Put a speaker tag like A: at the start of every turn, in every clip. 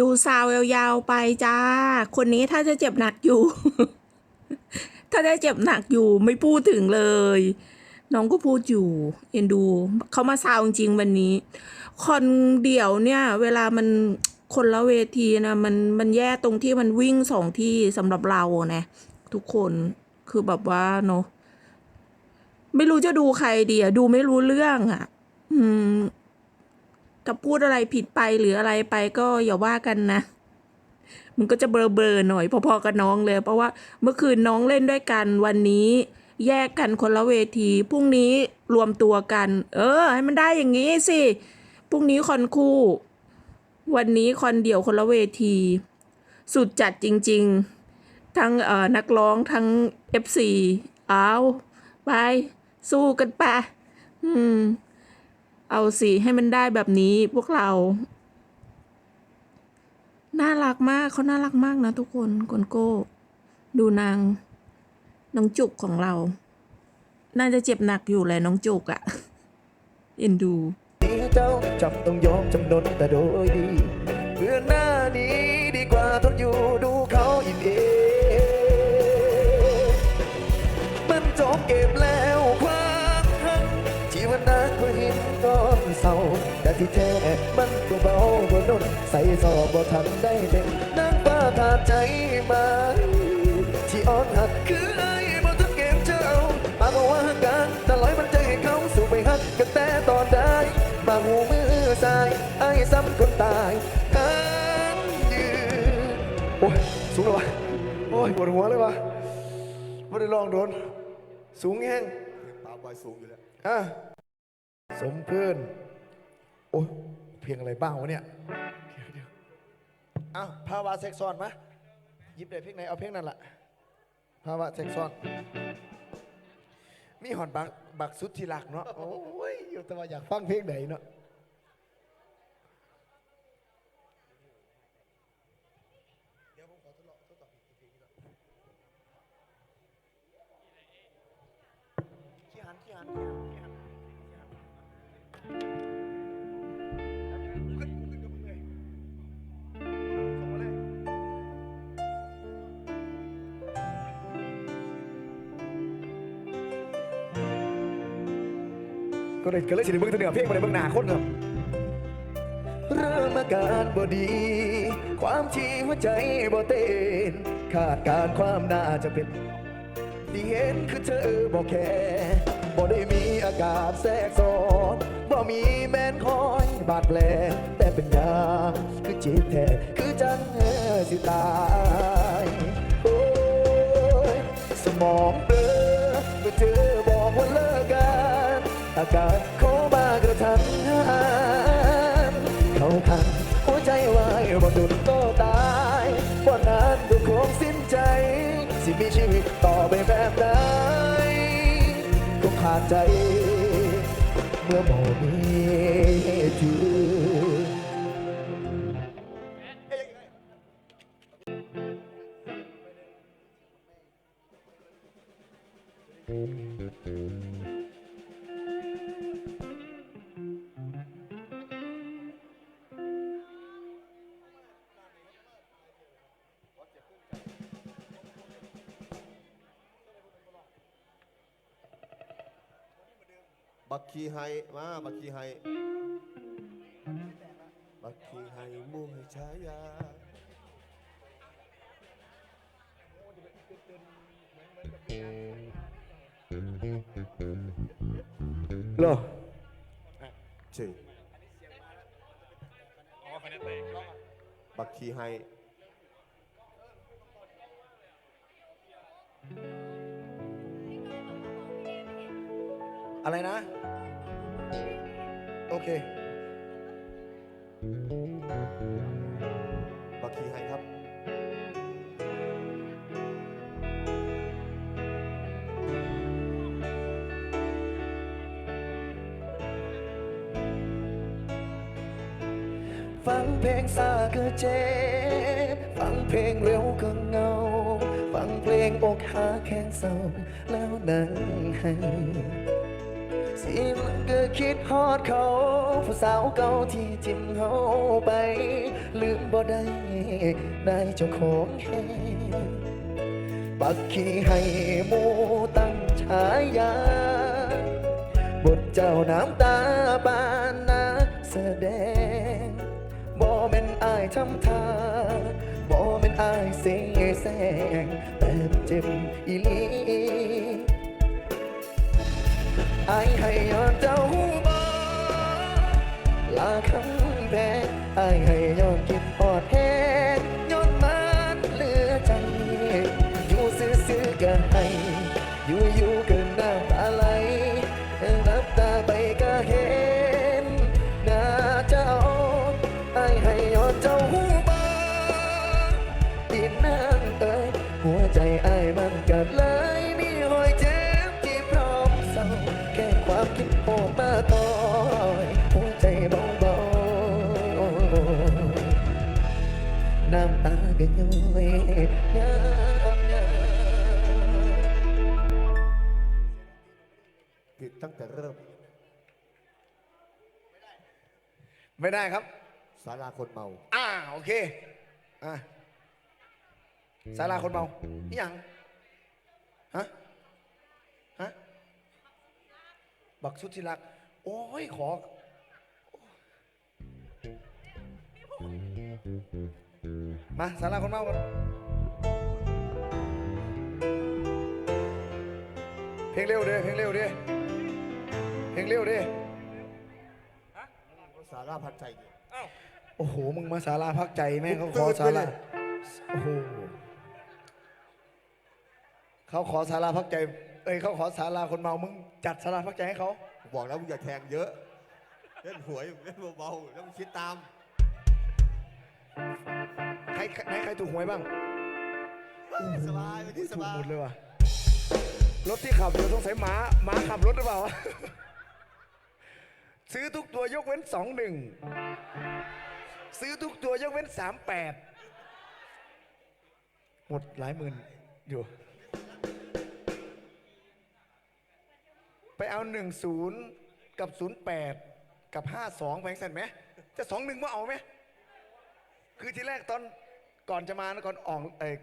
A: ดูซาวยาวๆไปจ้า คนนี้ถ้าจะเจ็บหนักอยู่ ถ้าได้เจ็บหนักอยู่ไม่พูดถึงเลย น้องก็พูดอยู่เอ็นดูเขามาซาวจริงๆวันนี้คอนเดี่ยวเนี่ย เวลามันคนละเวทีนะมันมันแย่ตรงที่มันวิ่งสองที่สำหรับเรานะทุกคนคือแบบว่าเนาะไม่รู้จะดูใครดีอะดูไม่รู้เรื่องอะอืม ถ้าพูดอะไรผิดไปหรืออะไรไปก็อย่าว่ากันนะ มันก็จะเบลอเบลอๆหน่อยพอๆกับน้องเลย เพราะว่าเมื่อคืนน้องเล่นด้วยกันวันนี้แยกกันคนละเวทีพรุ่งนี้รวมตัวกัน เออ ให้มันได้อย่างนี้สิพรุ่งนี้คอนคู่ วันนี้คอนเดี่ยวคนละเวที สุดจัดจริง ๆ ทั้งเอ่อนักร้องทั้ง FC เอาไป สู้กันไปะอืม เอาสิให้มันได้แบบนี้พวกเรา น่ารักมากเขาน่ารักมากนะทุกคนกอนโก้ ดูนางน้องจุกของเรา น่าจะเจ็บหนักอยู่แหละน้องจุกอะ่ะ เอ็นดู
B: เจ้าจำต้องยอมจำนนแต่โดยดี เพื่อนหน้านี้ดีกว่าทนอยู่ดูเขาอินเอง ที่แท้มันก็เบากว่าน้นใส่สอบบ่ทันได้เป็นนางฟ้าขาใจมาที่อ่อนหักคือไอ้บ่ทันเกมเจ้าปากว่าหักกันแต่ลอยมันใจให้เขาสู่ไปหักกันแต่ตอนได้มาหูมือสายไอ้ซ้ำคนตายกันยืนโอ้ยสูงเลยวะโอ้ยปวดหัวเลยวะไม่ได้ลองโดนสูงแห้ง
C: ปาบอยสูงอยู่แล้ว
B: อะสมเพื่อน อ้ยเพลงอะไรบ้างวะเนี่ยเดี๋ยวอ้าวภาวะเซ็กซอนมะหยิบได้เพลงไหนเอาเพลงนั้นล่ะภาวะเซ็กซอน มีหอนบักบักสุดที่รักเนาะโอ้ยอยู่แต่ว่าอยากฟังเพลงไหนเนาะขี้หันขี้หันขี้หัน ก็เลยก็เลยสิได้เบิ่งตัวเหนือเพลงมาได้เบิ่งหน้าคนครับ เริ่มอาการบ่ดี ความที่หัวใจบ่เต้นขาดการความน่าจะเป็นที่เห็นคือเธอบอกแค่บ่ได้มีอาการแทรกซ้อนบ่มีแมนคอยบาดแผลแต่เป็นยางคือจิตแท้คือจังเออสิตาย โอ้ยสมองเบลาการเข้ามากระทันหันเขาขันหัวใจวายบ่ดุดโตตายบ่นานก็คงสิ้นใจ สิมีชีวิตต่อไปแบบไหนก็ขาดใจ เมื่อบ่มีเธอ
C: บักคีไฮมาบักคีไฮบักคีไฮมุ่งให้ฉายา
B: เหรอ
C: เช่บักคีไฮ
B: อะไรนะ โอเค
C: บักคีไฮครับ
B: ฟังเพลงซาก็เจ็บ ฟังเพลงเร็วก็เงา ฟังเพลงอกหักแข้งเศร้าแล้วนั่งให้ สิมันก็คิดฮอดเขาผู้สาวเก่าที่จิ้มเขาไป ลืมบ่ได้ได้เจ้าของแฮปักขี้ให้หมูตั้งฉายาบทเจ้าน้ำตาปานนักแสดงบ่เป็นอายทำท่าบ่เป็นอายเสียแสงแต่เจ็บอีลี อายให้ยอนเจ้าบ่ลาคำแพงอายให้ยอนคิดอดแฮงยอนมันเหลือใจ อยู่ซื่อๆก็ให้ อยู่อยู่ก็น้ำตาไหลนับตาไปก็เห็นหน้าเจ้าไอายให้ยอดเจ้าหูบาดินนางเอ้ยหัวใจไอายมันกัดเลยำตาก็ย้อยยามยาม
C: ผิดตั้งแต่เริ่ม
B: ไม่ได้ครับ
C: สาราคนเมา
B: อ่าโอเค อะสาราคนเมานี่ยังฮะฮะบักสุดที่รัก โอ้ยขอ มาสาราคนเมากันเพลงเร็วเด้เพลงเร็วเด้เพลงเร็วเด้
C: สาราพันใจเนี่ย
B: โอ้โห มึงมาสาราพักใจแม่งเขาขอ
C: ตื่น
B: สา
C: ไป
B: รา
C: เลย
B: โอ้โหเขาขอสาราพักใจ เอ้ยเขาขอสาราคนเมา มึงจัดสาราพักใจให้เขา
C: บอกแล้วมึงอย่าแทงเยอะ เล่นหวยเล่นเบาๆแล้วมึงคิดตาม
B: ใครใครใครถูกหวยบ้าง
C: สบายไปที่ส
B: ถูก
C: บาย
B: หมดเลยว่ะรถที่ขับอยู่ต้องใส่หมาหมาขับรถหรือเปล่าวะซื้อทุกตัวยกเว้นสองหนึ่งซื้อทุกตัวยกเว้นสามแปดหมดหลายหมื่นอยู่ ไปเอาหนึ่งศูนย์กับศูนย์แปดกับห้าสองแพงสันไหมจะสองหนึ่งมาเอาไหม คือที่แรกตอน ก่อนจะมานะก่อนออกเอ้ย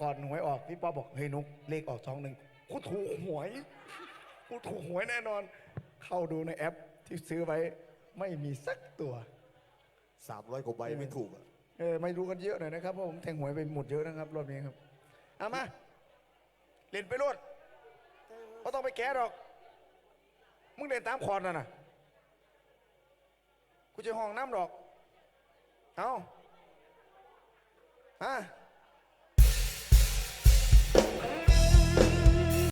B: ก่อนหวยออกพี่ป๊อปบอกเฮ้ยนุกเลขออกสองหนึ่งกูถูกหวยกูถูกหวยแน่นอน เข้าดูในแอปที่ซื้อไว้ไม่มีสักตัว
C: สามร้อยกว่าใบไม่ถูกอะ
B: เออไม่รู้กันเยอะหน่อยนะครับเพราะผมแทงหวยไปหมดเยอะนะครับรอบนี้ครับเอามาเล่นไปรวดก็ต้องไปแก้ดอก มึงเล่นตามคอร์ดน่ะนะกูจะห้องน้ำดอก เอา ฮะ